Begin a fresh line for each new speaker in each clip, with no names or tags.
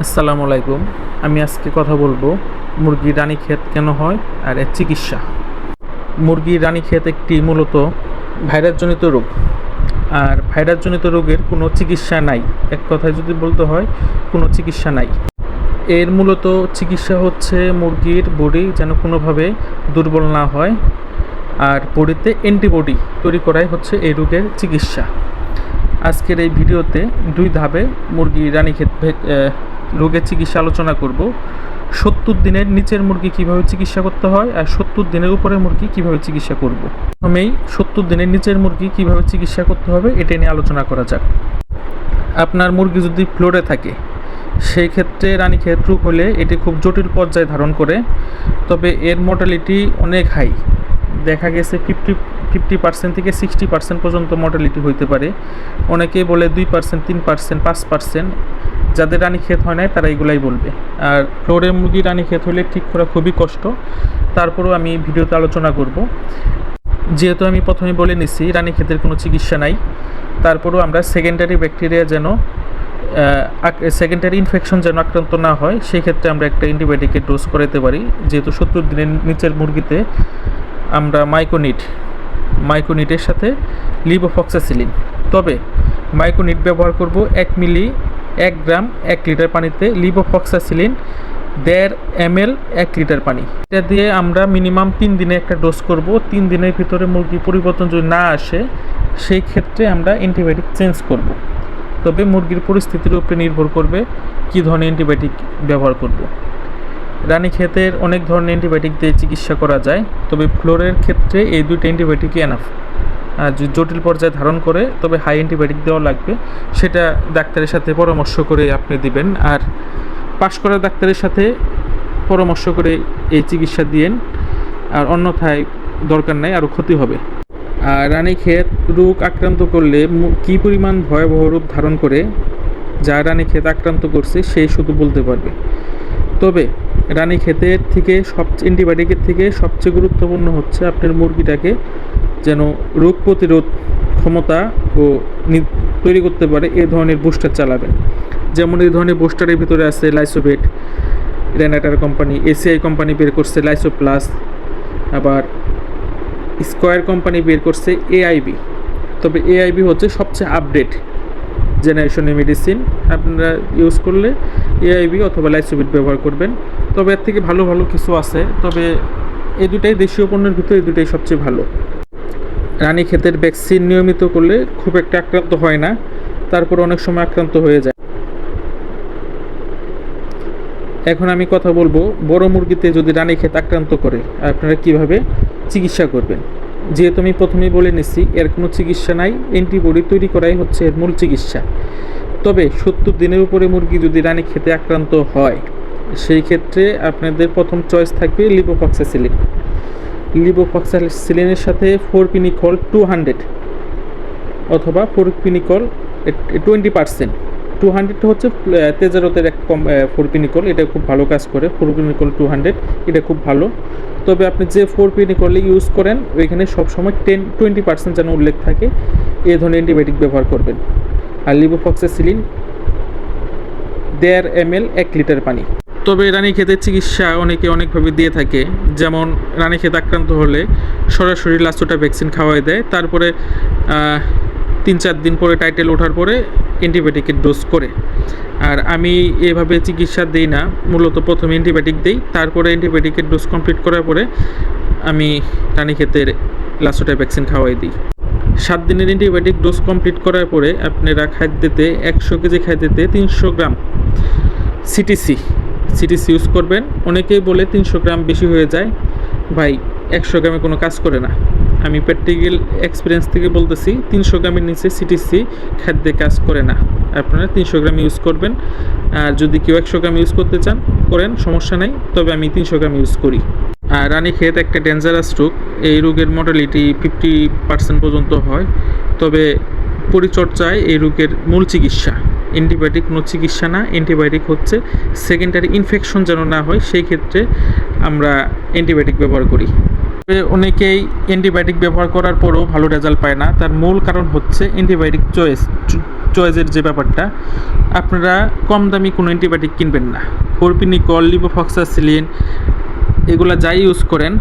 আসসালামু আলাইকুম। আমি আজকে কথা বলব মুরগির রানীক্ষেত কেন হয় আর এর চিকিৎসা। মুরগির রানীক্ষেত একটি মূলত ভাইরাসজনিত রোগ। আর ভাইরাসজনিত রোগের কোনো চিকিৎসা নাই। এক কথায় যদি বলতে হয়, কোনো চিকিৎসা নাই। এর মূলত চিকিৎসা হচ্ছে মুরগির বডি যেন কোনোভাবে দুর্বল না হয় আর বডিতে অ্যান্টিবডি তৈরি করাই হচ্ছে এই রোগের চিকিৎসা। আজকের এই ভিডিওতে দুই ধাপে মুরগি রানীক্ষেত রোগের চিকিৎসা আলোচনা করব। সত্তর দিনের নিচের মুরগি কীভাবে চিকিৎসা করতে হয় আর সত্তর দিনের উপরে মুরগি কীভাবে চিকিৎসা করব। প্রথমেই সত্তর দিনের নিচের মুরগি কীভাবে চিকিৎসা করতে হবে এটা নিয়ে আলোচনা করা যাক। আপনার মুরগি যদি ফ্লোরে থাকে, সেই ক্ষেত্রে রানীক্ষেত রোগ হলে এটি খুব জটিল পর্যায়ে ধারণ করে, তবে এর মর্টালিটি অনেক হাই দেখা গেছে ফিফটি ফিফটি পার্সেন্ট থেকে সিক্সটি পার্সেন্ট পর্যন্ত মর্টালিটি হইতে পারে। অনেকেই বলে দুই পার্সেন্ট তিন পার্সেন্ট পাঁচ পার্সেন্ট যাদের রানীক্ষেত হয় নাই, তারা এগুলাই বলবে। আর ফ্লোরে মুরগি রানীক্ষেত হলে ঠিক করা খুবই কষ্ট। তারপরেও আমি ভিডিওতে আলোচনা করব। যেহেতু আমি প্রথমে বলে নিছি রানীক্ষেতের কোনো চিকিৎসা নাই। তারপরেও আমরা সেকেন্ডারি ব্যাকটেরিয়া যেন সেকেন্ডারি ইনফেকশন যেন আক্রান্ত না হয় সেই ক্ষেত্রে আমরা একটা অ্যান্টিবায়োটিকের ডোজ করাতে পারি। যেহেতু সত্তর দিনের নিচের মুরগিতে আমরা মাইকোনিট মাইকোনিটের সাথে লিবোফক্সাসিলিন তবে মাইকোনিট ব্যবহার করব এক মিলি এক গ্রাম, এক লিটার পানিতে লিবোফক্সাসিলিন দেড় এম এল এক লিটার পানি। এটা দিয়ে আমরা মিনিমাম তিন দিনে একটা ডোজ করব। তিন দিনের ভিতরে মুরগি পরিবর্তন যদি না আসে, সেই ক্ষেত্রে আমরা অ্যান্টিবায়োটিক চেঞ্জ করব। তবে মুরগির পরিস্থিতির উপরে নির্ভর করবে কী ধরনের অ্যান্টিবায়োটিক ব্যবহার করব। রানীক্ষেতের অনেক ধরনের অ্যান্টিবায়োটিক দিয়ে চিকিৎসা করা যায়, তবে ফ্লোরের ক্ষেত্রে এই দুটো অ্যান্টিবায়োটিকই এনাফ জটিল পর্যায়ে ধারণ করে, তবে হাই অ্যান্টিবায়োটিক দেওয়া লাগবে। সেটা ডাক্তারের সাথে পরামর্শ করে আপনি দিবেন। আর পাশ করা ডাক্তারের সাথে পরামর্শ করে এই চিকিৎসা দিয়েন। আর অন্যথায় দরকার নাই, আরও ক্ষতি হবে। আর রানীক্ষেত রোগ আক্রান্ত করলে কী পরিমাণ ভয়াবহ রূপ ধারণ করে, যা রানীক্ষেত আক্রান্ত করছে সেই শুধু বলতে পারবে। তবে রানীক্ষেতের থেকে সবচেয়ে অ্যান্টিবায়োটিকের থেকে সবচেয়ে গুরুত্বপূর্ণ হচ্ছে আপনার মুরগিটাকে যেন রোগ প্রতিরোধ ক্ষমতা ও তৈরি করতে পারে এ ধরনের বুস্টার চালাবেন যেমন এই ধরনের বুস্টারের ভিতরে আছে লাইসোভেট রেনাটার কোম্পানি এসিআই কোম্পানি বের করছে লাইসো প্লাস আবার স্কোয়ার কোম্পানি বের করছে এআইবি তবে এআইবি হচ্ছে সবচেয়ে আপডেট জেনারেশনের মেডিসিন আপনারা ইউজ করলে এআইবি অথবা লাইসোবিট ব্যবহার করবেন। তবে এর থেকে ভালো ভালো কিছু আছে। তবে এই দুটাই দেশীয় পণ্যের ভিতরে এই দুটাই সবচেয়ে ভালো। রানী ক্ষেতের ভ্যাকসিন নিয়মিত করলে খুব একটা আক্রান্ত হয় না। তারপর অনেক সময় আক্রান্ত হয়ে যায়। এখন আমি কথা বলব, বড় মুরগিতে যদি রানীক্ষেত আক্রান্ত করে, আপনারা কীভাবে চিকিৎসা করবেন? যেহেতু আমি প্রথমেই বলে নিচ্ছি এর কোনো চিকিৎসা নাই অ্যান্টিবডি তৈরি করাই হচ্ছে এর মূল চিকিৎসা। তবে সত্তর দিনের উপরে মুরগি যদি রানীক্ষেতে আক্রান্ত হয়, সেই ক্ষেত্রে আপনাদের প্রথম চয়েস থাকবে লিবোফক্সাসিলিন লিবোফক্সাসিলিনের সাথে ফোর পিনিকল টু হান্ড্রেড অথবা ফোর ফোরপিনিকল টোয়েন্টি পার্সেন্ট টু হান্ড্রেডটা হচ্ছে তেজারতের এক কম ফোরপিনিকল এটা খুব ভালো কাজ করে। ফোরপিনিকল টু হান্ড্রেড এটা খুব ভালো। তবে আপনি যে ফোর ফোরপিনিকল ইউজ করেন, ওইখানে সবসময় টেন টোয়েন্টি পার্সেন্ট যেন উল্লেখ থাকে এই ধরনের অ্যান্টিবায়োটিক ব্যবহার করবেন। আর লিবোফক্সাসিলিন দেড় এম এল এক লিটার পানি। তবে রানীক্ষেতের চিকিৎসা অনেকে অনেকভাবে দিয়ে থাকে। যেমন রানীক্ষেত আক্রান্ত হলে সরাসরি লাস্টোটা ভ্যাকসিন খাওয়াই দেয়। তারপরে তিন চার দিন পরে টাইটেল ওঠার পরে অ্যান্টিবায়োটিকের ডোজ করে। আর আমি এভাবে চিকিৎসা দিই না, মূলত প্রথমে অ্যান্টিবায়োটিক দিই, তারপরে অ্যান্টিবায়োটিকের ডোজ কমপ্লিট করার পরে আমি রানীক্ষেতের লাস্টোটা ভ্যাকসিন খাওয়াই দিই। সাত দিনের অ্যান্টিবায়োটিক ডোজ কমপ্লিট করার পরে আপনারা খাদ্যতে একশো কেজি খাদ্যতে তিনশো গ্রাম সিটিসি সিটিসি ইউজ করবেন। অনেকেই বলে তিনশো গ্রাম বেশি হয়ে যায়। ভাই, একশো গ্রামে কোনো কাজ করে না। আমি প্র্যাকটিক্যাল এক্সপিরিয়েন্স থেকে বলতেছি, তিনশো গ্রামের নিচে সিটিসি খাদ্যে কাজ করে না। আপনারা তিনশো গ্রাম ইউজ করবেন। আর যদি কেউ একশো গ্রাম ইউজ করতে চান, করেন, সমস্যা নাই। তবে আমি তিনশো গ্রাম ইউজ করি। আর রানীক্ষেত একটা ডেঞ্জারাস রোগ। এই রোগের মর্টালিটি ফিফটি পার্সেন্ট পর্যন্ত হয়। তবে পরিচর্যায় এই রোগের মূল চিকিৎসা। অ্যান্টিবায়োটিক কোনো চিকিৎসা না। অ্যান্টিবায়োটিক হচ্ছে সেকেন্ডারি ইনফেকশন যেন না হয়, সেই ক্ষেত্রে আমরা অ্যান্টিবায়োটিক ব্যবহার করি। অনেকেই অ্যান্টিবায়োটিক ব্যবহার করার পরও ভালো রেজাল্ট পায় না। তার মূল কারণ হচ্ছে অ্যান্টিবায়োটিক চয়েস, চয়েসের যে ব্যাপারটা, আপনারা কম দামি কোনো অ্যান্টিবায়োটিক কিনবেন না। কর্পিনিকল লিবোফক্সাসিলিন এগুলা যাই ইউজ করেন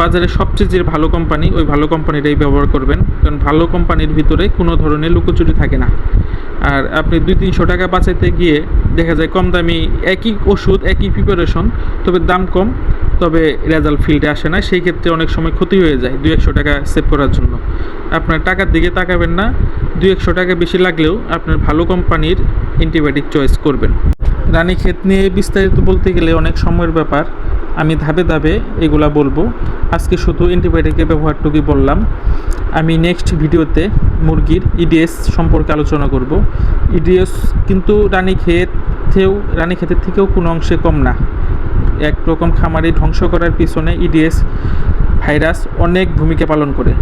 বাজারে সবচেয়ে যে ভালো কোম্পানি, ওই ভালো কোম্পানিটাই ব্যবহার করবেন। কারণ ভালো কোম্পানির ভিতরে কোনো ধরনের লুকোচুরি থাকে না। আর আপনি দুই তিনশো টাকা বাঁচাইতে গিয়ে দেখা যায় কম দামি একই ওষুধ, একই প্রিপারেশন তবে দাম কম, তবে রেজাল্ট ফিল্ডে আসে না। সেই ক্ষেত্রে অনেক সময় ক্ষতি হয়ে যায় দুই একশো টাকা সেভ করার জন্য। আপনার টাকার দিকে তাকাবেন না। দুই একশো টাকা বেশি লাগলেও আপনার ভালো কোম্পানির অ্যান্টিবায়োটিক চয়েস করবেন। রানীক্ষেত নিয়ে বিস্তারিত বলতে গেলে অনেক সময়ের ব্যাপার। আমি ধাপে ধাপে এগুলা বলব। আজকে শুধু অ্যান্টিবায়োটিকের ব্যবহারটুকুই বললাম। আমি নেক্সট ভিডিওতে মুরগির ইডিএস সম্পর্কে আলোচনা করব। ইডিএস কিন্তু রানীক্ষেতেও রানীক্ষেতের থেকেও কোনো অংশে কম না। এক রকম খামারি ধ্বংস করার পিছনে ইডিএস ভাইরাস অনেক ভূমিকা পালন করে।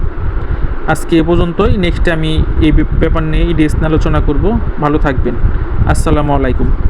আজকে এ পর্যন্তই। নেক্সটে আমি এই ব্যাপার নিয়ে ইডিএস নিয়ে আলোচনা করব। ভালো থাকবেন। আসসালামু আলাইকুম।